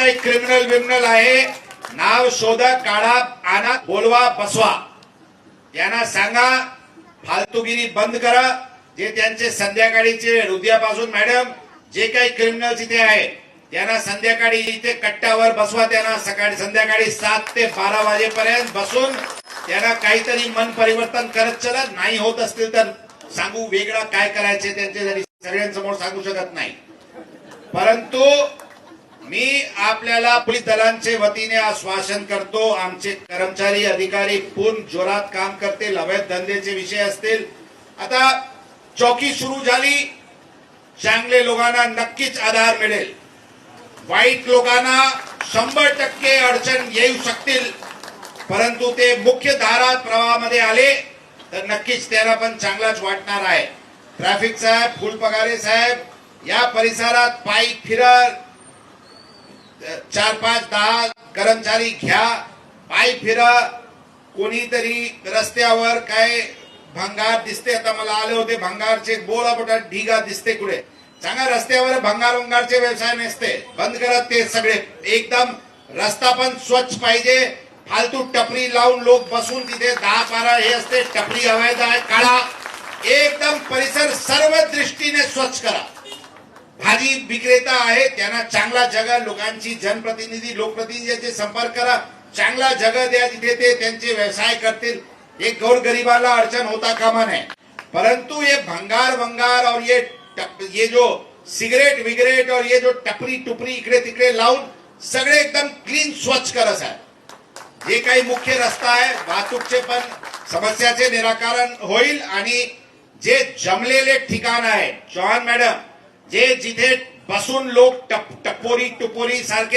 काही क्रिमिनल बिमिनल आहे. नाव शोधा काढा आणा बोलवा बसवा. यांना सांगा फालतूगिरी बंद करा. जे त्यांचे संध्याकाळीचे हृदयापासून मॅडम जे काही क्रिमिनल इथे आहे त्यांना संध्याकाळी इथे कट्ट्यावर बसवा. त्यांना सकाळी संध्याकाळी सात ते बारा वाजेपर्यंत बसून त्यांना काहीतरी मन परिवर्तन करत चला. नाही होत असतील तर सांगू वेगळं काय करायचे त्यांचे जरी सगळ्यांसमोर सांगू शकत नाही. परंतु मी आपल्याला पोलीस दलांचे वतीने आश्वासन करतो. आमचे कर्मचारी अधिकारी पूर्ण जोरात काम करतील अवैध धंद्याचे विषय असतील. आता चौकी सुरू झाली. चांगले लोकांना नक्कीच आधार मिळेल. वाईट लोकांना शंभर टक्के अडचण येऊ शकतील. परंतु ते मुख्य धारा प्रवाहामध्ये आले तर नक्कीच त्यांना पण चांगलाच वाटणार आहे. ट्रॅफिक साहेब फुलपगारे साहेब या परिसरात पायी फिरत चार पाच दहा कर्मचारी घ्या. पाय फिरा. कोणीतरी रस्त्यावर काय भंगार दिसते आता मला आले होते. भंगारचे बोळा बोटा ढिगा दिसते कुठे? सांगा रस्त्यावर भंगार उंगारचे व्यवसाय नसते. बंद करत ते सगळे. एकदम रस्ता पण स्वच्छ पाहिजे. फालतू टपरी लावून लोक बसून तिथे दहा बारा हे असते. टपरी अवैध आहे काढा एकदम परिसर सर्व दृष्टीने स्वच्छ करा. भाजी विक्रेता आहे त्यांना चांगला जगा लोकांची जनप्रतिनिधी लोकप्रतिनिधीचे संपर्क करा. चांगला जगा द्या तिथे ते त्यांचे व्यवसाय करतील. एक गोरगरीबाला अडचण होता कामा नये. परंतु ये भंगार भंगार और ये टप, ये जो सिगरेट विगरेट और ये जो टपरी टुपरी इकडे तिकडे लावून सगळे एकदम क्लीन स्वच्छ करत आहे जे काही मुख्य रस्ता आहे वाहतूकचे पण समस्याचे निराकरण होईल आणि जे जमलेले ठिकाण आहे चौहान मॅडम जे जिथे बसून लोक टप टपोरी टुपोरी सारखे